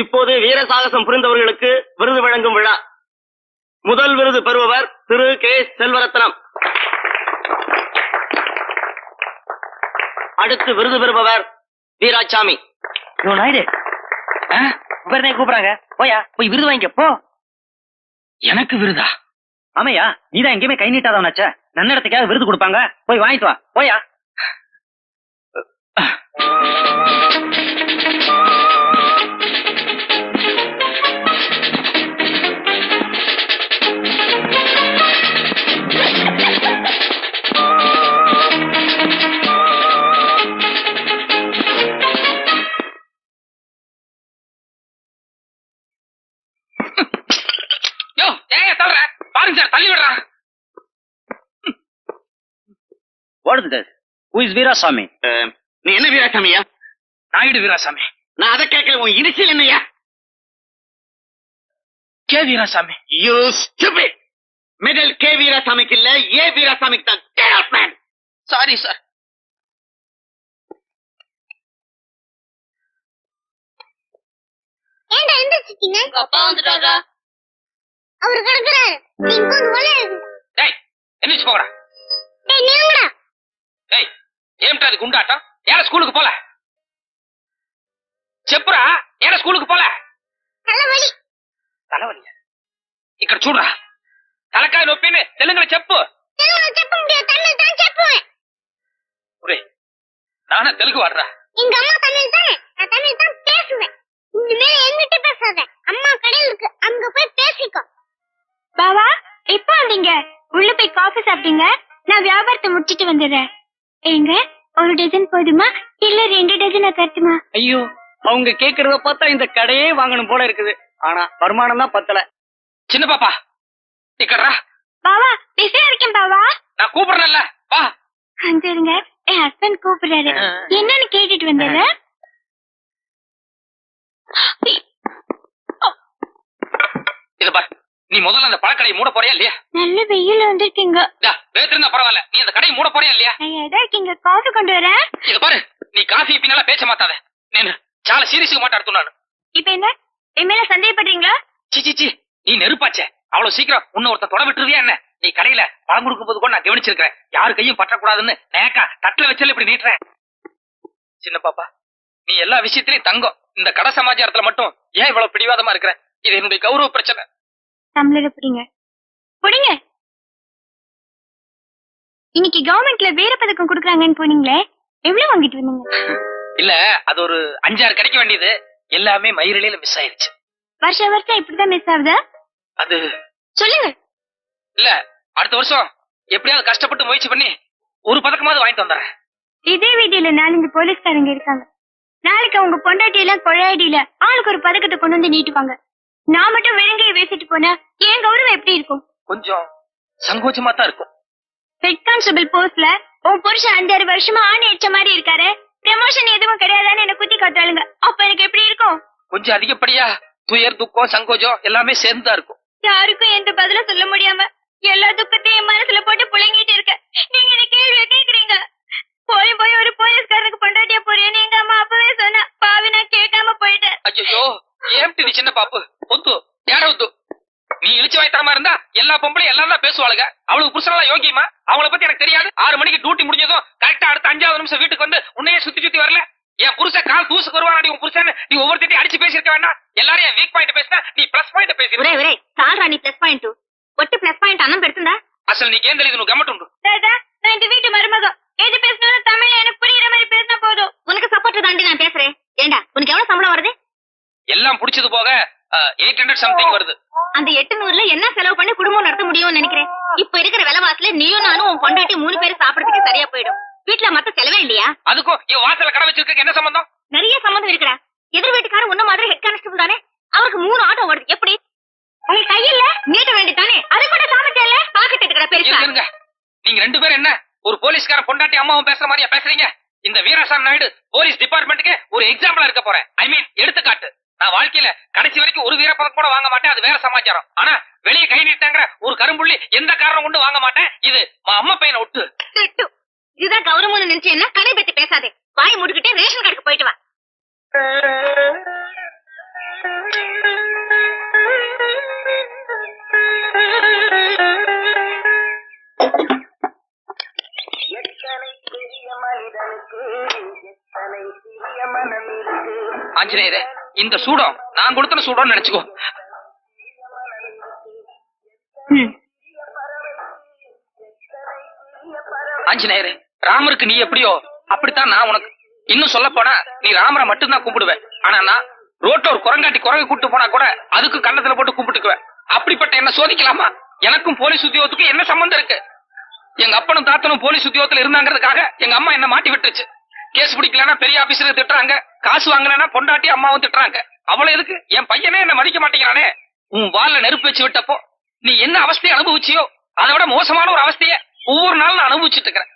இப்போது வீர சாகசம் புரிந்தவர்களுக்கு விருது வழங்கும் விழா. முதல் விருது பெறுபவர் திரு கே செல்வரத்னம். அடுத்து விருது பெறுபவர் வீராசாமி நாயுடு. உபரனே கூப்பிடுறாங்க. போயா போய் விருது வாங்கிக்க போ. எனக்கு விருதா? ஆமையா நீதான் எங்கேயுமே கை நீட்டாதவனாச்ச. நன்னடத்துக்காக விருது கொடுப்பாங்க. போய் வாங்கிட்டு வா. போயா யோ ஏன் தள்ளுற. பாருங்க சார் தள்ளி விடுறான் what is this who is Veerasamy நீ என்ன வீராசாமியா நாயுடு வீராசாமி நான் அதை கேட்கல உன் இனிஷியல் என்னையா? K Veerasamy you stupid medal K வீராசாமிக்கு இல்ல ஏ வீராசாமிக்கு தான். Get out, man. Sorry sir ஏன்டா எந்திரிச்சிட்டீங்க அப்பா வந்துட்டாரா? அவர் கிடக்குறாரு. டேய் எந்திரிச்சு போங்கடா. டேய் நீங்கடா டேய் ஏம்டா அது குண்டாட்டம் ஏற ஸ்கூலுக்கு போல? செப்புடா ஏற ஸ்கூலுக்கு போல? தலைவலி. தலைவலியா? ఇక్కడ చూడరా తలకాయ నొప్పిని తెలుగులో చెప్పు நானும் தெலுங்கு வாடுறா? எங்க அம்மா தமிழ் தான்? நான் தமிழ் தான் பேசுவேன். சாப்பிட்டீங்க? நான் வியாபாரத்தை முடிச்சிட்டு வந்துடுறேன். ஏங்க ஒரு டஜன் போதுமா? இல்ல ரெண்டு டஜனா கட்டுமா ஐயோ அவங்க கேக்குறத பார்த்தா இந்த கடையே வாங்கணும் போல இருக்குது. ஆனா வருமானம் தான் பத்தல. சின்ன பாப்பா இக்கடா பாவா பிஸியா இருக்கேன் பாவா. நான் கூப்பிடுறேன்ல வா. வந்துருங்க என் ஹஸ்பண்ட் கூப்பிடுறாரு. என்னன்னு கேட்டுட்டு வந்துடுறேன். நீ முதல்ல அந்த பழக்கடையை மூட போறியா இல்லையா? நல்ல வெயில் வந்திருக்கீங்க. வேத்திருந்தா பரவாயில்ல. நீ அந்த கடையை மூட போறியா இல்லையா? ஏதா இருக்கீங்க? கொண்டு வர இது பாரு நீ காஃபி பின்னால பேச்ச மாத்தாத நேனு சால சீரியஸ் சீரியஸுக்கு மாட்டாடுத்துனானு இப்ப என்ன? என் மேல சந்தேகப்படுறீங்களா? சி சி நீ நெருப்பாச்சே. அவ்வளவு சீக்கிரம் உன்ன ஒருத்தன் தொட விட்டுருவியா என்ன? நீ கடையில பழம் கொடுக்கும் போது கூட நான் கவனிச்சிருக்கேன் யாரு கையும் பற்றக்கூடாதுன்னு நேக்கா தட்டுல வச்சால இப்படி நீட்டுறேன். சின்ன பாப்பா நீ எல்லா விஷயத்திலயும் தங்கம். இந்த கடை சமாச்சாரத்துல மட்டும் ஏன் இவ்வளவு பிடிவாதமா இருக்கிற? இது என்னுடைய கௌரவ பிரச்சனை. தமிழக பிடிங்க பிடிங்க. இன்னைக்கு கவர்மெண்ட்ல வீர பதக்கம் கொடுக்குறாங்கன்னு போனீங்களே எவ்வளவு வாங்கிட்டு வந்தீங்க? இல்ல அது ஒரு அஞ்சாறு கிடைக்க வேண்டியது. எல்லாமே மயிரிலையில மிஸ் ஆயிருச்சு. வருஷம் வருஷம் இப்படிதான் மிஸ் ஆகுதா? அது சொல்லுங்க. இல்ல அடுத்த வருஷம் எப்படியாவது கஷ்டப்பட்டு முயற்சி பண்ணி ஒரு பதக்கமாவது வாங்கிட்டு வந்துடுறேன். இதே வீதியில நாலஞ்சு போலீஸ்காரங்க இருக்காங்க. நாளைக்கு அவங்க பொண்டாட்டி எல்லாம் கொழையடியில ஆளுக்கு ஒரு பதக்கத்தை கொண்டு வந்து நீட்டுவாங்க. நான் மட்டும் வெறுங்கையை பேசிட்டு போனா என் கௌரவம் எப்படி இருக்கும்? கொஞ்சம் சங்கோச்சமா தான் இருக்கும். ஹெட் கான்ஸ்டபிள் போஸ்ட்ல உன் புருஷன் அஞ்சாறு வருஷமா ஆணி அடிச்ச மாதிரி இருக்காரு. ப்ரமோஷன் எதுவும் கிடையாதான்னு என்ன குத்தி காட்டுறாளுங்க. அப்ப எனக்கு எப்படி இருக்கும்? கொஞ்சம் அதிகப்படியா துயர் துக்கம் சங்கோஜம் எல்லாமே சேர்ந்துதான் இருக்கும். யாருக்கும் எந்த பதிலும் சொல்ல முடியாம எல்லா துக்கத்தையும் மனசுல போட்டு புழங்கிட்டு இருக்க. நீங்க இந்த கேள்வியை கேக்குறீங்க? போய் போய் ஒரு போலீஸ்காரனுக்கு பொண்டாட்டியா போறியான்னு எங்க அம்மா அப்பவே சொன்னா. பாவி நான் கேட்காம போயிட்டேன். ஐயோ நீ சின்ன பாப்பு? நீ இழிச்சு வாய்த்தரமா இருந்தா எல்லா பொம்பளையும் எல்லாம் தான் பேசுவாளுங்க அவளுக்கு புருஷனெல்லாம் யோகியமா அவளை பத்தி எனக்கு தெரியாது ஆறு மணிக்கு டியூட்டி முடிஞ்சதும் கரெக்டா அடுத்த அஞ்சாவது நிமிஷம் வீட்டுக்கு வந்து உன்னையே சுத்தி சுத்தி வரல என் புருஷன் கால் தூசுக்கு வருவான் உன் புருஷன் நீ ஒவ்வொருத்தையும் அடிச்சு பேசியிருக்க வேண்டாம் எல்லாரும் என் வீக் பாயிண்ட் பேசினா நீ பிளஸ் பாயிண்ட் பேசி ఒరే ఒరే చాలరా నీ ప్లస్ పాయింట్ ఒట్టి ప్లస్ పాయింట్ అన్నం పెడుతుందా అసలు నీకేం తెలియదు నువ్వు గమ్మటుండు தாத்தா நான் இந்த வீட்டு மருமகம் எது பேசினாலும் தமிழ்ல எனக்கு புரியுற மாதிரி பேசினா போதும் உனக்கு சப்போர்ட் தாண்டி நான் பேசுறேன் ஏண்டா உனக்கு எவ்வளவு சம்பளம் வருது எல்லாம் புடிச்சது போக எயிட் ஹண்ட்ரட் சம்திங் வருது அந்த எட்டு நூறுல என்ன செலவு பண்ணி குடும்பம் நடத்த முடியும்னு நினைக்கிறேன்? இப்ப இருக்கிற விலைவாசில நீயும் நானும் உன் பொண்டாட்டி மூணு பேரும் சாப்பிடறதுக்கு சரியா போயிடும். வீட்டுல மத்த செலவே இல்லையா? அதுக்கும் என் வாசல்ல கடை வச்சிருக்க என்ன சம்பந்தம்? நிறைய சம்மந்தம் இருக்குடா. எதிர் வீட்டுக்காரன் உன்ன மாதிரி ஹெட் கான்ஸ்டபிள் தானே? அவருக்கு மூணு ஆட்டோ ஓடுது. எப்படி? உங்க கையில நீட்ட வேண்டியதானே அது கூட இல்ல பாக்கெட் எடுக்கடா பெருசா. நீங்க ரெண்டு பேரும் என்ன? ஒரு போலீஸ்கார பொண்டாட்டி அம்மாவும் பேசுற மாதிரியா பேசுறீங்க? இந்த வீராசாமி நாயுடு போலீஸ் டிபார்ட்மெண்ட்டுக்கு ஒரு எக்ஸாம்பிளா இருக்க போறேன். ஐ மீன் எடுத்துக்காட்டு. நான் வாழ்க்கையில கடைசி வரைக்கும் ஒரு வீரப்பதம் கூட வாங்க மாட்டேன். அது வேற சமாச்சாரம். ஆனா வெளியே கை நீட்டாங்கிற ஒரு கரும்புள்ளி எந்த காரணம் கொண்டு வாங்க மாட்டேன். இது அம்மா பையனை ஒட்டு. இதுதான் கௌரவம்னு நினைச்சு என்ன கடை பத்தி பேசாதே. வாய் முடிக்கிட்டே ரேஷன் கடைக்கு போயிட்டு வா. ஆஞ்சநேயரே. இந்த சூடம். நான் கொடுத்த சூடம்னு நினைச்சுக்கோ. ஆஞ்சநேயரே ராமருக்கு நீ எப்படியோ அப்படித்தான் நான் உனக்கு இன்னும் சொல்ல போனா நீ ராமரை மட்டும்தான் கும்பிடுவ. ஆனா நான் ரோட்ல ஒரு குரங்காட்டி குரங்கு கூட்டு போனா கூட அதுக்கு கன்னத்துல போட்டு கும்பிட்டுக்குவேன் அப்படிப்பட்ட என்ன சோதிக்கலாமா? எனக்கும் போலீஸ் உத்தியோகத்துக்கும் என்ன சம்பந்தம் இருக்கு? எங்க அப்பனும் தாத்தனும் போலீஸ் உத்தியோகத்துல இருந்தாங்கிறதுக்காக எங்க அம்மா என்ன மாட்டி விட்டுருச்சு. கேஸ் பிடிக்கலன்னா பெரிய ஆபீசர் திட்டுறாங்க. காசு வாங்கலன்னா பொண்டாட்டி அம்மாவும் திட்டுறாங்க. அவளை எதுக்கு? என் பையனே என்ன மதிக்க மாட்டேங்கிறானே. உன் வால்ல நெருப்பு வச்சு விட்டப்போ நீ என்ன அவஸ்தையை அனுபவிச்சியோ அதை விட மோசமான ஒரு அவஸ்தைய ஒவ்வொரு நாளும் நான் அனுபவிச்சுட்டு இருக்கிறேன்.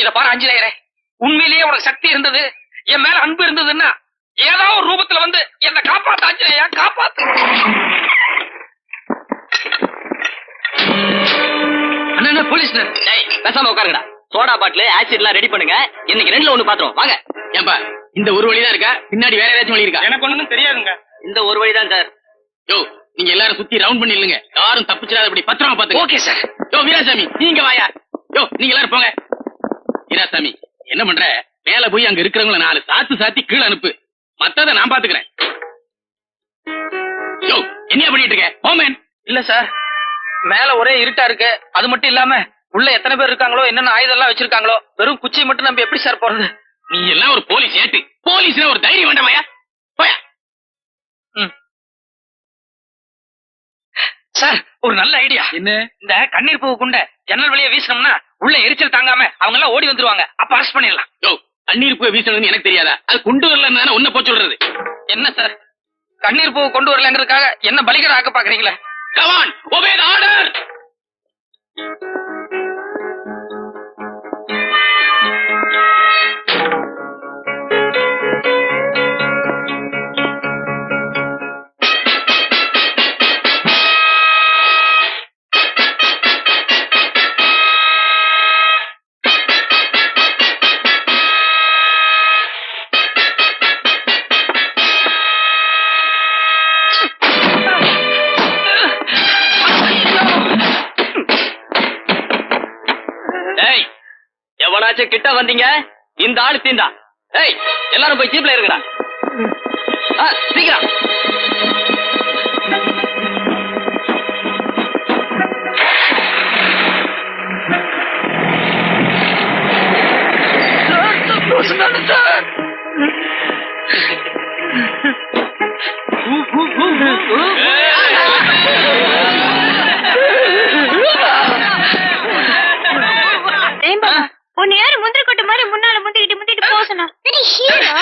இத பாரு அஞ்சலேயரே உண்மையிலேயே உனக்கு சக்தி இருந்தது என் மேல அன்பு இருந்ததுன்னா ஏதோ ஒரு ரூபத்துல வந்து என்ன காப்பாத்து அஞ்சலேயா காப்பாத்து. அண்ணா போலீஸ் பேசாம உட்காருங்கடா. சோடா பாட்டில் ஆசிட் எல்லாம் ரெடி பண்ணுங்க. இன்னைக்கு ரெண்டுல ஒண்ணு பாத்துறோம் வாங்க. ஏன்பா இந்த ஒரு வழிதான் இருக்கா? பின்னாடி வேற ஏதாச்சும் வழி இருக்கா? எனக்கு ஒண்ணும் தெரியாதுங்க. இந்த ஒரு வழிதான் சார். யோ நீங்க எல்லாரும் சுத்தி ரவுண்ட் பண்ணி இல்லங்க யாரும் தப்பிச்சிடாதபடி பத்திரமா பாத்துங்க ஓகே சார் யோ வீராசாமி நீங்க வாயா. யோ நீங்க எல்லாரும் போங்க. வீராசாமி என்ன பண்ற? மேல போய் அங்க இருக்கிறவங்கள நாலு சாத்து சாத்தி கீழே அனுப்பு. மத்தத நான் பாத்துக்கிறேன். யோ என்னையா பண்ணிட்டு இருக்க? போமேன் இல்ல சார் மேல ஒரே இருட்டா இருக்கு. அது மட்டும் இல்லாம உள்ள எத்தனை பேர் இருக்காங்களோ என்னென்ன ஆயுதம் எல்லாம் வச்சிருக்காங்களோ வெறும் குச்சியை மட்டும் நம்ம எப்படி சார் போறது? நீ எல்லாம் ஒரு போலீஸ் ஏட்டு. போலீஸ்னா ஒரு தைரியம் வேண்டாமாயா போயா. சார் ஒரு நல்ல ஐடியா. என்ன? இந்த கண்ணீர் பூ குண்ட ஜன்னல் வழியா வீசினோம்னா உள்ள எரிச்சல் தாங்காம அவங்க எல்லாம் ஓடி வந்துருவாங்க. அப்ப அரெஸ்ட் பண்ணிடலாம். யோ தண்ணீர் போய் வீசணும்னு எனக்கு தெரியாதா? அது கொண்டு வரலன்னு உன்ன போய் சொல்றது. என்ன சார்? கண்ணீர் பூ கொண்டு வரலங்கிறதுக்காக என்ன பலிகர ஆக்க பாக்குறீங்களா? கமான் ஒபே ஆர்டர் எவனாச்சும் கிட்ட வந்தீங்க இந்த ஆளு தீந்தா டேய் எல்லாரும் போய் ஜீப்ல இருக்குடா ஆ, சீக்கிரம். ஏம்பா உன்னை யாரு முந்திரி கொட்டை மாதிரி முன்னால முந்திக்கிட்டு முந்திட்டு ஹீரோ.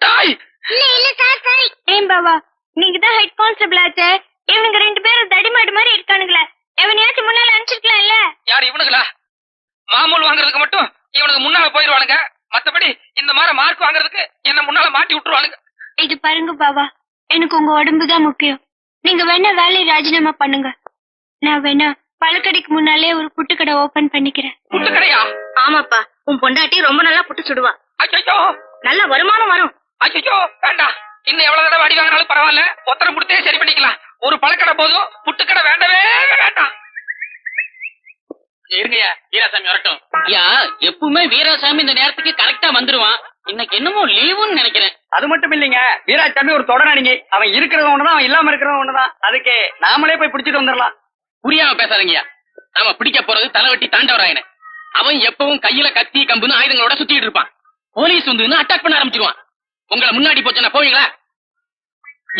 தாய். இல்ல இல்ல சார் சாரி. ஏம்பாவா நீங்க தான் ஹெட் கான்ஸ்டபிள் ஆச்சே. இவனுங்க ரெண்டு பேரும் தடிமாடு மாதிரி இருக்கானுங்களே. எவனையாச்சும் முன்னால அனுப்பிச்சிருக்கலாம் இல்ல யார் இவனுங்களா? மாமூல் வாங்குறதுக்கு மட்டும் இவனுக்கு முன்னால போயிருவானுங்க. மத்தபடி இந்த மாதிரி மார்க் வாங்குறதுக்கு என்ன முன்னால மாட்டி விட்டுருவானுங்க. இது பாருங்க பாவா. எனக்கு உங்க உடம்பு தான் முக்கியம். நீங்க வேணா வேலையை ராஜினாமா பண்ணுங்க. நான் வேணா பழக்கடைக்கு முன்னாலே ஒரு புட்டுக்கடை ஓபன் பண்ணிக்கிறேன். புட்டு கடையா ஆமாப்பா உன் பொண்டாட்டி ரொம்ப நல்லா புட்டு சுடுவா. அச்சோ நல்ல வருமானம் வரும். அச்சோ வேண்டாம் இன்னும் எவ்வளவு தடவை அடி வாங்கினாலும் பரவாயில்ல. ஒத்தரம் கொடுத்தே சரி பண்ணிக்கலாம். ஒரு பழக்கடை போதும் புட்டுக்கடை வேண்டவே வேண்டாம். இருங்கய்யா வீராசாமி வரட்டும். ஐயா எப்பவுமே வீராசாமி இந்த நேரத்துக்கு கரெக்டா வந்துருவான். இன்னைக்கு என்னமோ லீவுன்னு நினைக்கிறேன். அது மட்டும் இல்லைங்க. வீராசாமி ஒரு தொடரானிங்க அவன் இருக்கிறது ஒண்ணுதான் அவன் இல்லாம இருக்கிறது ஒண்ணுதான். அதுக்கு நாமளே போய் பிடிச்சிட்டு வந்துடலாம். புரியாம பேசாதீங்கய்யா. நாம பிடிக்க போறது தலைவட்டி தாண்டவராயன. அவன் எப்பவும் கையில கத்தி கம்புன்னு ஆயுதங்களோட சுத்திட்டு இருப்பான். போலீஸ் வந்து அட்டாக் பண்ண ஆரம்பிச்சிருவான். உங்களை முன்னாடி போச்சுன்னா போவீங்களா?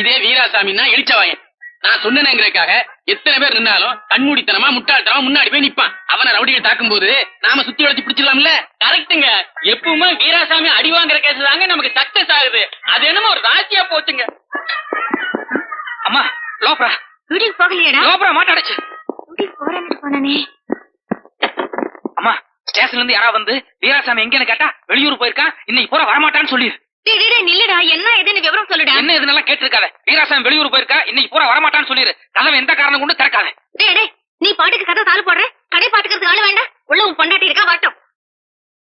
இதே வீராசாமின்னா இழிச்சவாயன் நான் சொன்னேங்கிறதுக்காக எத்தனை பேர் நின்னாலும் கண்மூடித்தனமா முட்டாள்தனமா முன்னாடி போய் நிப்பான். அவனை ரவுடிகள் தாக்கும் போது நாம சுத்தி வளைச்சு பிடிச்சிடலாம்ல? கரெக்ட்டுங்க. எப்பவுமே வீராசாமி அடி வாங்குற கேஸ் தாங்க நமக்கு சக்சஸ் ஆகுது. அது என்னமோ ஒரு ராசியா போச்சுங்க. அம்மா லோப்ரா வீட்டுக்கு போகலையடா. லோப்ரா மாட்டாடுச்சு வீட்டுக்கு போறேன்னு அம்மா ஸ்டேஷன்ல இருந்து யாரா வந்து வீராசாமி எங்கன்னு கேட்டா வெளியூர் போயிருக்கான் இன்னைக்கு பூரா வரமாட்டான்னு சொல்லிரு. நில்லுடா என்ன ஏதுன்னு விவரம் சொல்லுடா. என்ன இதுன்னெல்லாம் கேட்டிருக்காத. வீராசாமி வெளியூர் போயிருக்கா இன்னைக்கு பூரா வரமாட்டான்னு சொல்லிரு. கதவை எந்த காரணம் கொண்டு திறக்காத. டேய் டேய் நீ பாட்டுக்கு கதை தாள் போடுற? கடை பாத்துக்கிறதுக்கு ஆளு வேண்டாம்? உள்ள உன் பொண்டாட்டி இருக்கா வரட்டும்.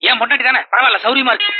ஏன் பொண்டாட்டி தானே? பரவாயில்ல சௌரியமா இருக்கு.